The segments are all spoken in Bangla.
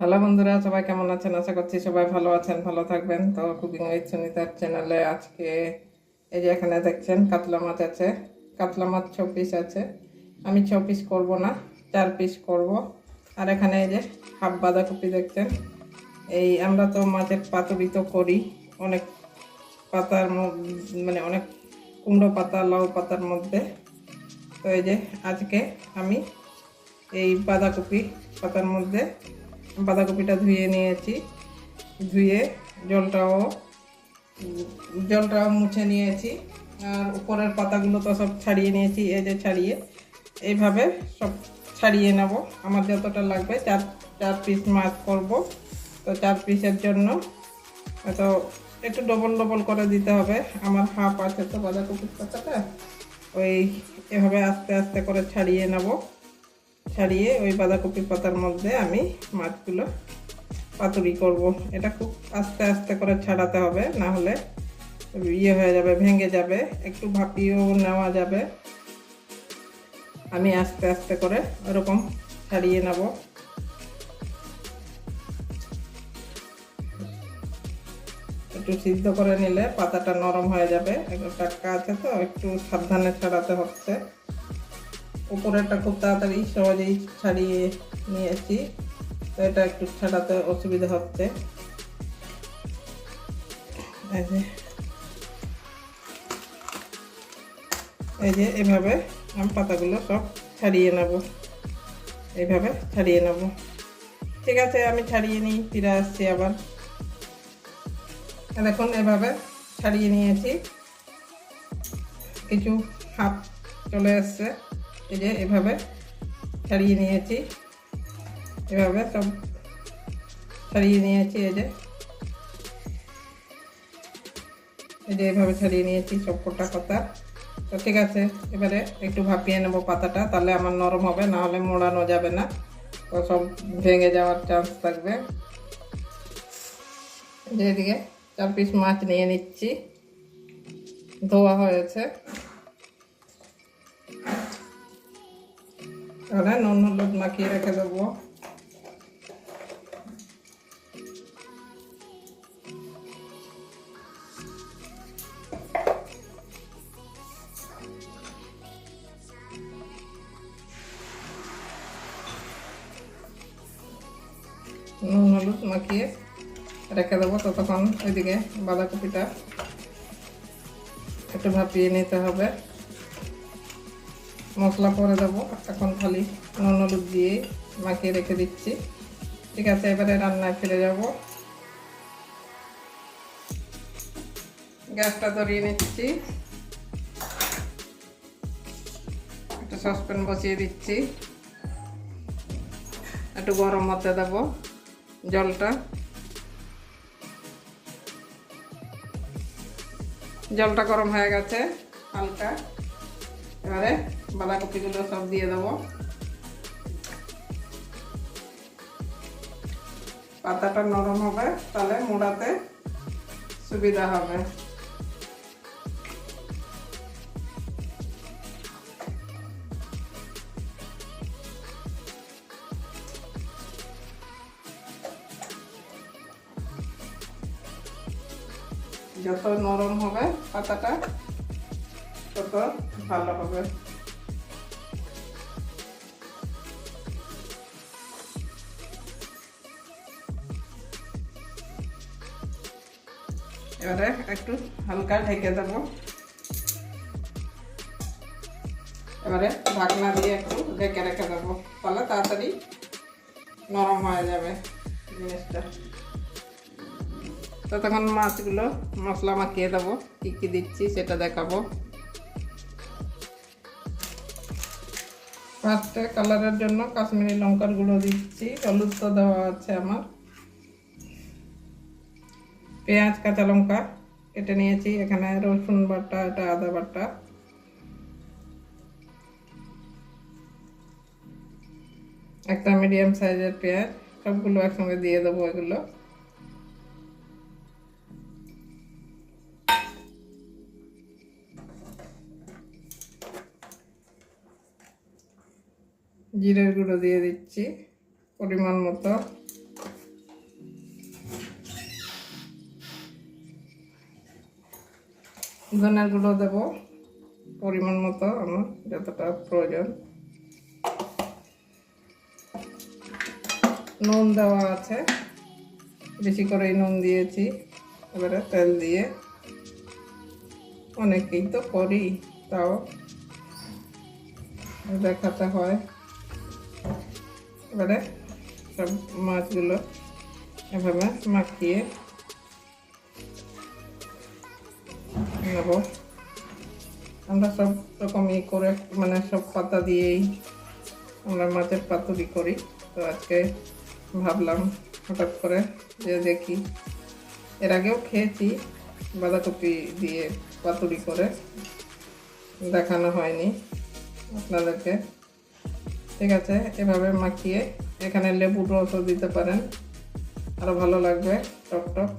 হ্যালো বন্ধুরা, সবাই কেমন আছেন? আশা করছি সবাই ভালো আছেন, ভালো থাকবেন। তো কুকিং উইথ সুনিতার চ্যানেলে আজকে এই যে এখানে দেখছেন, কাতলা মাছ আছে। কাতলা মাছ ছ পিস আছে। আমি ছ পিস করব না, চার পিস করব। আর এখানে এই যে হাফ বাঁধাকপি দেখছেন। এই আমরা তো মাছের পাতুরি তো করি। অনেক পাতার মানে অনেক কুমড়ো পাতা, লাউ পাতার মধ্যে। তো এই যে আজকে আমি এই বাঁধাকপি পাতার মধ্যে বাঁধাকপিটা ধুয়ে নিয়েছি। ধুয়ে জলটাও জলটাও মুছে নিয়েছি। আর উপরের পাতাগুলো তো সব ছাড়িয়ে নিয়েছি, এই যে ছাড়িয়ে। এইভাবে সব ছাড়িয়ে নেব। আমার যতটা লাগবে চার চার পিস মাছ করব। তো চার পিসের জন্য তো একটু ডবল ডবল করে দিতে হবে। আমার হাফ আছে তো বাঁধাকপির পাতাটা। ওই এভাবে আস্তে আস্তে করে ছাড়িয়ে নেব। ছাড়িয়ে ওই বাঁধাকপি পাতার মধ্যে আমি মাছগুলো পাতুরি করব। এটা খুব আস্তে আস্তে করে ছাড়াতে হবে, না হলে ইয়ে হয়ে যাবে, ভেঙে যাবে, একটু ভাপিয়েও নেওয়া যাবে। আমি আস্তে আস্তে করে ওরকম ছাড়িয়ে নেব। একটু সিদ্ধ করে নিলে পাতাটা নরম হয়ে যাবে, একটু টাটকা আছে তো, একটু সাবধানে ছাড়াতে হচ্ছে। উপরেরটা খুব তাড়াতাড়ি সহজেই ছাড়িয়ে নিয়েছি। তো এটা একটু ছাড়াতে অসুবিধা হচ্ছে। এই যে। এভাবে আম পাতাগুলো সব ছাড়িয়ে নেব। এইভাবে ছাড়িয়ে নেব। ঠিক আছে, আমি ছাড়িয়ে নিই, ফিরে আসছি আবার। দেখুন এভাবে ছাড়িয়ে নিয়েছি। কিছু হাফ চলে এসছে এই যে এভাবে ছাড়িয়ে নিয়েছি। এভাবে সব ছাড়িয়ে নিয়েছি এই যে। এই যে এভাবে ছাড়িয়ে নিয়েছি সব কটা পাতা। তো ঠিক আছে, এবারে একটু ভাপিয়ে নেব পাতাটা, তাহলে আমার নরম হবে, না হলে মোড়ানো যাবে না। তো সব ভেঙে যাওয়ার চান্স থাকবে। এই যে এদিকে চার পিস মাছ নিয়ে নিচ্ছি। ধোয়া হয়েছে। এবারে নুন হলুদ মাখিয়ে রেখে দেবো নুন হলুদ মাখিয়ে রেখে দেবো ততক্ষণ ওইদিকে বাঁধাকপিটা একটু ভাপিয়ে নিতে হবে মশলা পরে দেবো এখন খালি নুন, হলুদ দিয়ে মাখিয়ে রেখে দিচ্ছি। ঠিক আছে, এবারে রান্নায় ফিরে যাব। গ্যাসটা ধরিয়ে নিচ্ছি। একটা সসপ্যান বসিয়ে দিচ্ছি। একটু গরম হতে দেবো জলটা। জলটা গরম হয়ে গেছে, হালকা। এবারে বাঁধাকপিগুলো সব দিয়ে দেবো। পাতাটা নরম হবে, তাহলে মোড়াতে সুবিধা হবে। যত নরম হবে পাতাটা, তত ভালো হবে। এবারে একটু হালকা ঢেকে দেবো। এবারে ঢাকনা দিয়ে একটু ঢেকে রেখে দেবো, তাহলে তাড়াতাড়ি নরম হয়ে যাবে জিনিসটা। তো তখন মাছগুলো মশলা মাখিয়ে দেবো, কী কী দিচ্ছি সেটা দেখাবো। ফার্স্টে কালারের জন্য কাশ্মীরি লঙ্কার গুঁড়ো দিচ্ছি, হলুদ তো দেওয়া আছে আমার। পেঁয়াজ, কাঁচা লঙ্কা কেটে নিয়েছি। এখানে রসুন বাটা, এটা আদা বাটা। একটা মিডিয়াম সাইজের পেঁয়াজ, সবগুলো একসঙ্গে দিয়ে দেবো এগুলো। জিরের গুঁড়ো দিয়ে দিচ্ছি, পরিমাণ মতো। ধনের গুঁড়ো দেবো পরিমাণ মতো আমার, যতটা প্রয়োজন। নুন দেওয়া আছে, বেশি করেই নুন দিয়েছি। এবারে তেল দিয়ে অনেকেই তো করি, তাও দেখাতে হয়। এবারে সব মাছগুলো এভাবে মাখিয়ে নেব আমরা সব রকমই করে মানে সব পাতা দিয়েই আমরা মাছের পাতুরি করি। তো আজকে ভাবলাম হঠাৎ করে যে দেখি, এর আগেও খেয়েছি বাঁধাকপি দিয়ে পাতুরি করে। দেখানো হয়নি আপনাদেরকে। ঠিক আছে, এভাবে মাখিয়ে এখানে লেবুর রসও দিতে পারেন। আরও ভালো লাগবে, টক টক।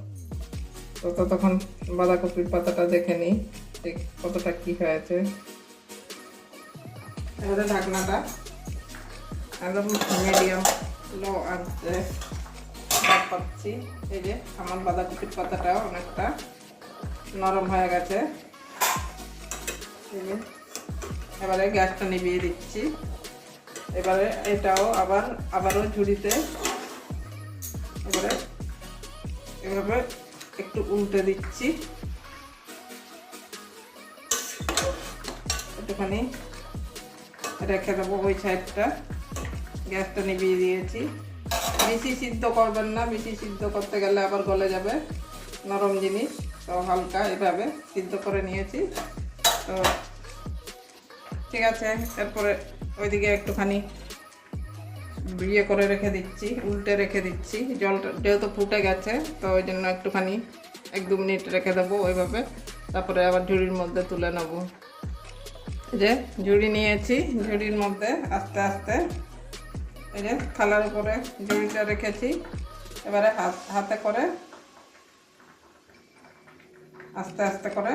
তো ততক্ষণ বাঁধাকপির পাতাটা দেখে নিই কতটা কি হয়েছে। এবারে এই যে আমার বাঁধাকপির অনেকটা নরম হয়ে গেছে। এবারে গ্যাসটা নিভিয়ে দিচ্ছি। এবারে এটাও আবার, আবারও ঝুড়িতে এবারে এভাবে একটু উল্টে দিচ্ছি। একটুখানি রেখে দেবো ওই সাইডটা গ্যাসটা নিভিয়ে দিয়েছি। বেশি সিদ্ধ করবেন না বেশি সিদ্ধ করতে গেলে আবার গলে যাবে। নরম জিনিস, তো হালকা এভাবে সিদ্ধ করে নিয়েছি। তো ঠিক আছে, তারপরে ওইদিকে একটুখানি ইয়ে করে রেখে দিচ্ছি, উল্টে রেখে দিচ্ছি। জলটা যেহেতু ফুটে গেছে, তো ওই জন্য একটুখানি এক দু মিনিট রেখে দেবো ওইভাবে। তারপরে আবার ঝুড়ির মধ্যে তুলে নেব। যে ঝুড়ি নিয়েছি, ঝুড়ির মধ্যে আস্তে আস্তে এই যে থালার উপরে ঝুড়িটা রেখেছি। এবারে হাত, হাতে করে আস্তে আস্তে করে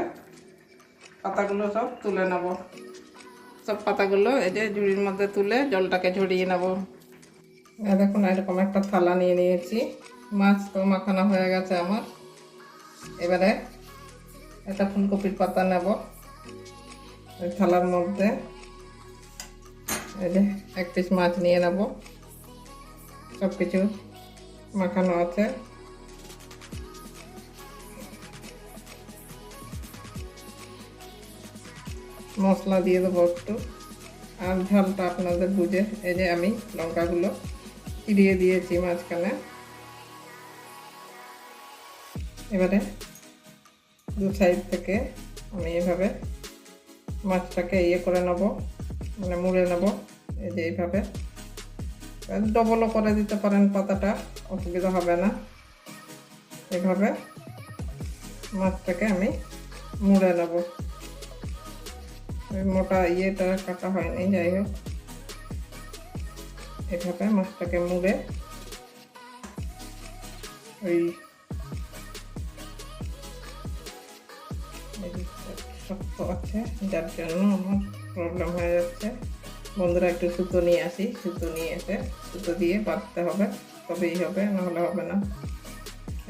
পাতাগুলো সব তুলে নেব। সব পাতাগুলো এই যে ঝুড়ির মধ্যে তুলে জলটাকে ঝরিয়ে নেব। দেখুন, এরকম একটা থালা নিয়ে নিয়েছি। মাছ তো মাখানো হয়ে গেছে আমার। এবারে একটা ফুলকপির পাতা নেব ওই থালার মধ্যে। এই এক পিস মাছ নিয়ে নেব। সব কিছু মাখানো আছে। মশলা দিয়ে দেবো একটু। আর ঝালটা আপনাদের বুঝে, এই যে আমি লঙ্কাগুলো চিরিয়ে দিয়েছি মাঝখানে। এবারে দু সাইড থেকে আমি এভাবে মাছটাকে ইয়ে করে নেব মানে মুড়ে নেব, এই যে এইভাবে। ডবলও করে দিতে পারেন পাতাটা, অসুবিধা হবে না। এভাবে মাছটাকে আমি মুড়ে নেব। মোটা ইয়েটা কাটা হয়নি, যাই হোক। এভাবে মাছটাকে মুড়ে ওই শক্ত আছে, যার জন্য আমার প্রবলেম হয়ে যাচ্ছে। বন্ধুরা, একটু সুতো নিয়ে আসি। সুতো নিয়ে এসে সুতো দিয়ে বাঁধতে হবে, তবেই হবে, নাহলে হবে না।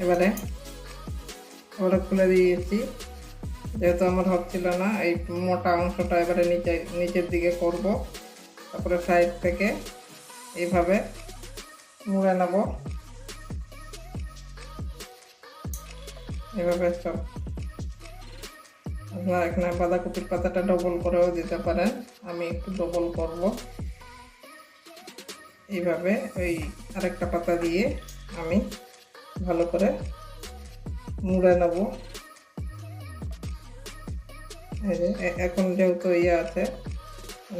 এবারে ওরা খুলে দিয়েছি। যেহেতু আমার হচ্ছিল না, এই মোটা অংশটা এবারে নিচে, নিচের দিকে করব। তারপরে সাইড থেকে এইভাবে মুড়ে নেব। এভাবে সব আপনারা এখানে বাঁধাকপির পাতাটা ডবল করেও দিতে পারেন। আমি একটু ডবল করব। এইভাবে ওই আরেকটা পাতা দিয়ে আমি ভালো করে মুড়ে নেব। এখন যেহেতু ইয়ে আছে,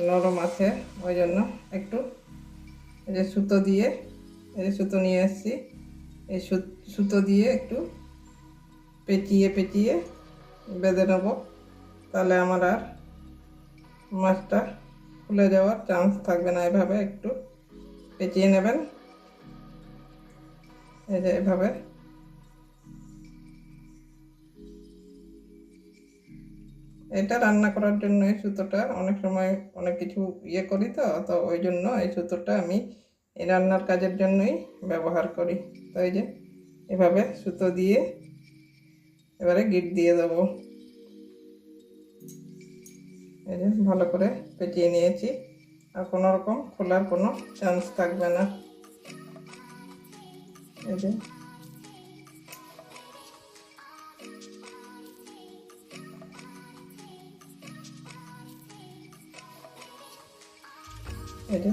নরম আছে, ওই জন্য একটু এই যে সুতো দিয়ে, এই যে সুতো নিয়ে এসেছি এই সুতো দিয়ে একটু পেঁচিয়ে পেঁচিয়ে বেঁধে নেব। তাহলে আমার আর মাছটা খুলে যাওয়ার চান্স থাকবে না। এভাবে একটু পেঁচিয়ে নেবেন। এই যে এভাবে এটা রান্না করার জন্য এই সুতোটা অনেক সময় অনেক কিছু ইয়ে করি তো তো ওই জন্য এই সুতোটা আমি এই রান্নার কাজের জন্যই ব্যবহার করি। তো এই যে এভাবে সুতো দিয়ে এবারে গিট দিয়ে দেবো। এই যে ভালো করে পেঁচিয়ে নিয়েছি। আর কোনো রকম খোলার কোনো চান্স থাকবে না। এই যে যে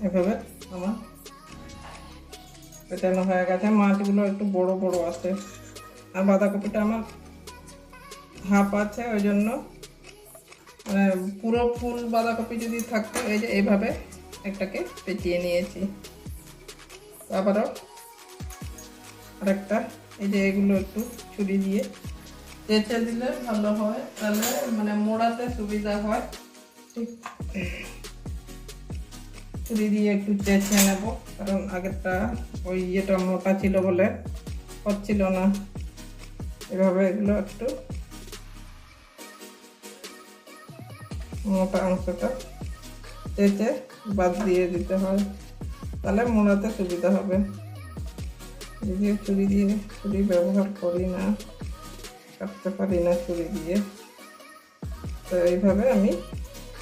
এভাবে আমার। পেটানো হয়ে গেছে। মাছগুলো একটু বড় বড় আছে। আর বাঁধাকপিটা আমার হাফ আছে, ওই জন্য মানে পুরো ফুল বাঁধাকপি যদি থাকতো, এই যে এইভাবে একটাকে পেঁচিয়ে নিয়েছি। আবারও আরেকটা, এই যে এগুলো একটু ছুরি দিয়ে। চেঁচে দিলে ভালো হয়। তাহলে মানে মোড়াতে সুবিধা হয়। ঠিক। ছুরি দিয়ে একটু চেঁচে নেব, কারণ আগেরটা ওই ইয়েটা মোটা ছিল বলে হচ্ছিল না। এভাবে এগুলো একটু মোটা অংশটা চেঁচে বাদ দিয়ে দিতে হয়, তাহলে মোড়াতে সুবিধা হবে। যদিও ছুরি দিয়ে ছুরি ব্যবহার করি না, কাটতে পারি না ছুরি দিয়ে। তো এইভাবে আমি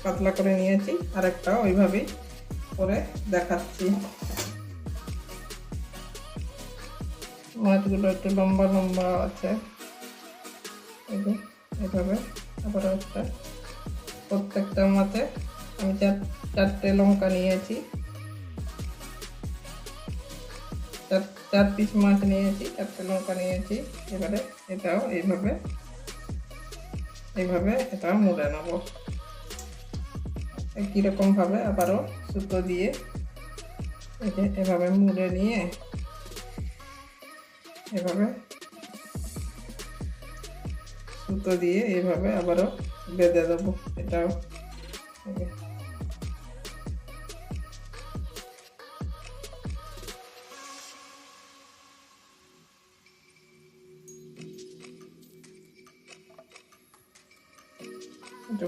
পাতলা করে নিয়েছি আরেকটা ওইভাবেই দেখাচ্ছি। মাছগুলো একটু লম্বা লম্বা আছে। এইভাবে আবার একটা। প্রত্যেকটা মাছে আমি চার, চারটে লঙ্কা নিয়েছি। চার চার পিস মাছ নিয়েছি, চারটে লঙ্কা নিয়েছি। এবারে এটাও এইভাবে এইভাবে এটা মুড়ে নেব। একই রকম ভাবে আবারও সুতো দিয়ে এভাবে মুড়ে নিয়ে এভাবে সুতো দিয়ে এভাবে আবারও বেঁধে দেবো এটাও।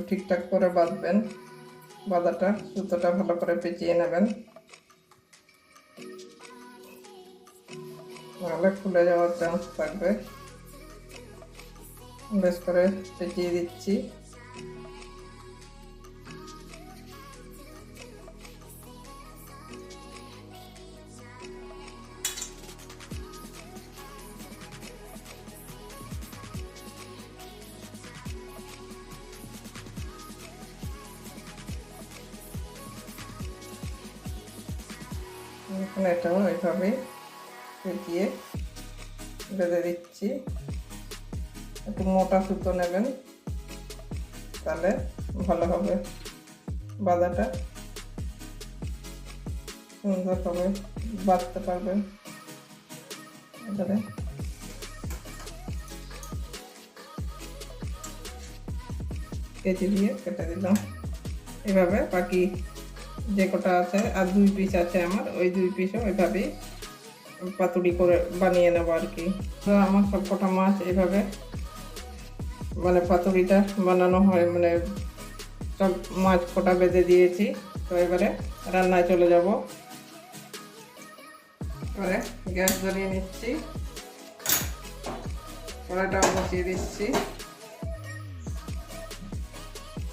ঠিকঠাক করে বাঁধবেন। বাঁধাটা সুতোটা ভালো করে পেঁচিয়ে নেবেন। নাহলে খুলে যাওয়ার চান্স থাকবে। বেশ করে পেঁচিয়ে দিচ্ছি। এটাও এইভাবে পেঁচিয়ে বেঁধে দিচ্ছি। একটু মোটা সুতো নেবেন, তাহলে ভালো হবে বাঁধাটা। সুন্দরভাবে বাঁধতে পারবেন এবারে। কেজি দিয়ে কেটে দিলাম। এভাবে বাকি যে কটা আছে, আর দুই পিস আছে আমার, ওই দুই পিসও ওইভাবেই পাতুড়ি করে বানিয়ে নেব আর কি। তো আমার সব কটা মাছ এইভাবে মানে পাতুড়িটা বানানো হয় মানে সব মাছ কটা বেঁধে দিয়েছি। তো এবারে রান্নায় চলে যাব। এবারে গ্যাস জ্বালিয়ে নিচ্ছি। কড়াইটাও বসিয়ে দিচ্ছি।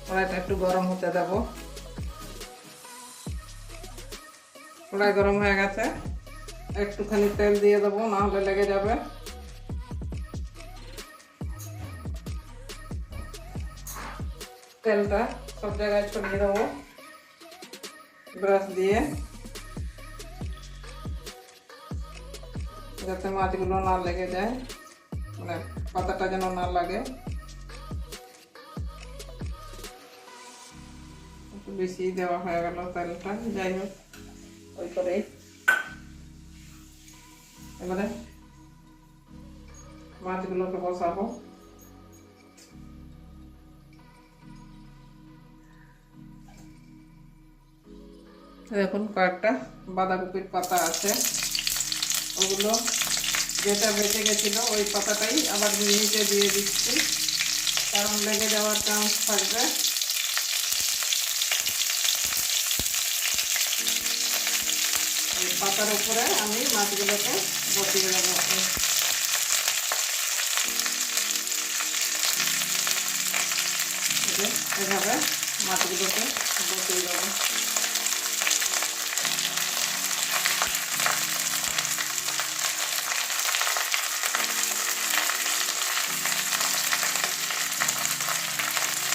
কড়াইটা একটু গরম হতে দেবো। কড়াই গরম হয়ে গেছে। একটুখানি তেল দিয়ে দেবো না হলে লেগে যাবে। তেলটা সব জায়গায় ছড়িয়ে দেবো। ব্রাশ দিয়ে। যাতে মাছগুলো না লেগে যায় মানে পাতাটা যেন না লাগে। বেশি দেওয়া হয়ে গেল তেলটা, যাই হোক। ওই করেই এবারে মাছগুলোকে বসাবো এখন কয়েকটা বাঁধাকপির পাতা আছে। ওগুলো যেটা বেঁচে গেছিল, ওই পাতাটাই আবার নিচে দিয়ে দিচ্ছি। কারণ লেগে যাওয়ার চান্স থাকবে। পাতার উপরে আমি মাছগুলোকে বসিয়ে দেবো এভাবে মাছগুলোকে বসিয়ে দেবো।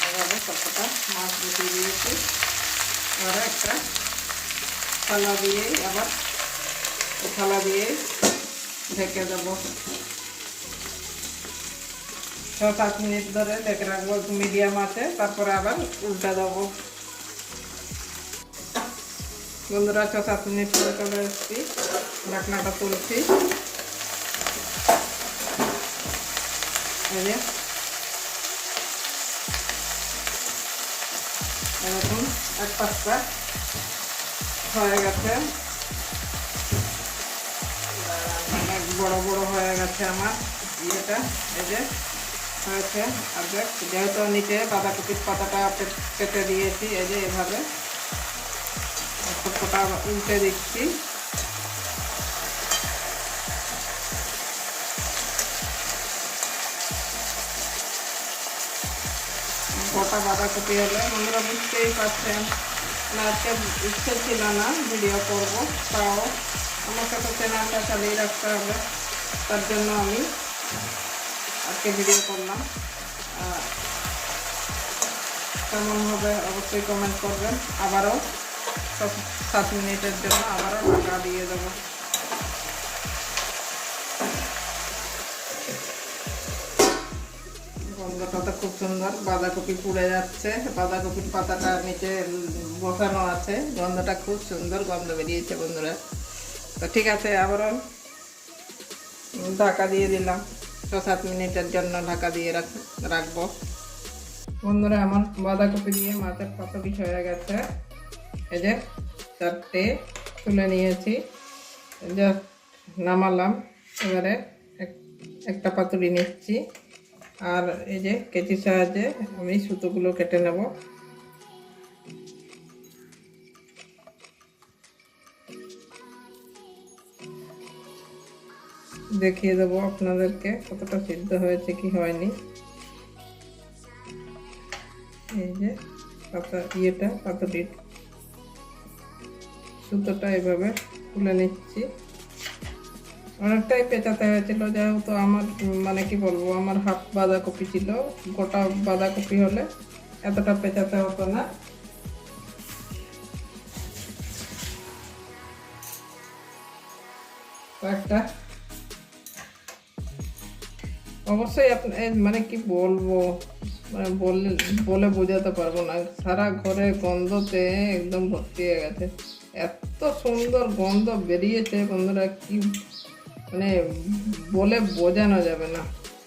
এভাবে সবকটা মাছ বসিয়ে দিয়েছি। এবারে একটা থালা দিয়েই আবার থালা দিয়ে ঢেকে দেবো। ছ সাত মিনিট ধরে ঢেকে রাখব মিডিয়াম আছে, তারপরে আবার উল্টা দেবো। বন্ধুরা ছ সাত মিনিট পরে চলে এসেছি, ঢাকনাটা তুলছি। এরকম, এক পাঁচটা হয়ে গেছে। বড় বড় হয়ে গেছে আমার। ইয়েটা, এই যে, হয়েছে অর্ধেক যেহেতু নিচে বাঁধাকপির পাতাটা কেটে দিয়েছি, এই যে এভাবে। সবকটা উল্টে দিচ্ছি। গোটা বাঁধাকপি হলে বন্ধুরা বুঝতেই পারছেন। আজকে ইচ্ছে ছিল না ভিডিও করব, তাও তো চ্যানেলটা চালিয়ে রাখতে হবে তার জন্য আমি আজকে ভিডিও করলাম। কেমন হবে অবশ্যই কমেন্ট করবেন। আবারও সাত মিনিটের জন্য আবারও ঢাকা দিয়ে দেবো। গন্ধটা তো খুব সুন্দর, বাঁধাকপি পুড়ে যাচ্ছে। বাঁধাকপির পাতাটা নিচে বসানো আছে। গন্ধটা খুব সুন্দর গন্ধ বেরিয়েছে বন্ধুরা। তো ঠিক আছে, আবারও ঢাকা দিয়ে দিলাম। ছ সাত মিনিটের জন্য ঢাকা দিয়ে রাখ, রাখব। বন্ধুরা আমার বাঁধাকপি দিয়ে মাছের পাতুরি হয়ে গেছে। এই যে চারটে তুলে নিয়েছি। নামালাম, এবারে এক- একটা পাতুরি নিচ্ছি। আর এই যে কেচির সাহায্যে আমি সুতোগুলো কেটে নেব। দেখিয়ে দেবো আপনাদেরকে কতটা সিদ্ধ হয়েছে, কি হয়নি। এই যে পাতা, ইয়েটা পাতুরির সুতোটা এভাবে তুলে নিচ্ছি। অনেকটাই পেঁচাতে হয়েছিল, যেহেতু আমার মানে কি বলব, আমার হাফ বাঁধাকপি ছিল, গোটা বাঁধাকপি হলে এতটা পেঁচাতে হতো না। কয়েকটা অবশ্যই মানে কি বলব? মানে বলে বোঝাতে পারব না। সারা ঘরে গন্ধতে একদম ভর্তি হয়ে গেছে। এত সুন্দর গন্ধ বেরিয়েছে বন্ধুরা, কি মানে বলে বোঝানো যাবে না।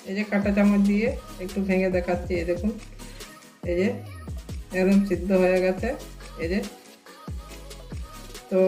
এই যে কাঁটা চামচ দিয়ে একটু ভেঙে দেখাচ্ছি, এই দেখুন। এই যে, একদম সিদ্ধ হয়ে গেছে। এই যে, তো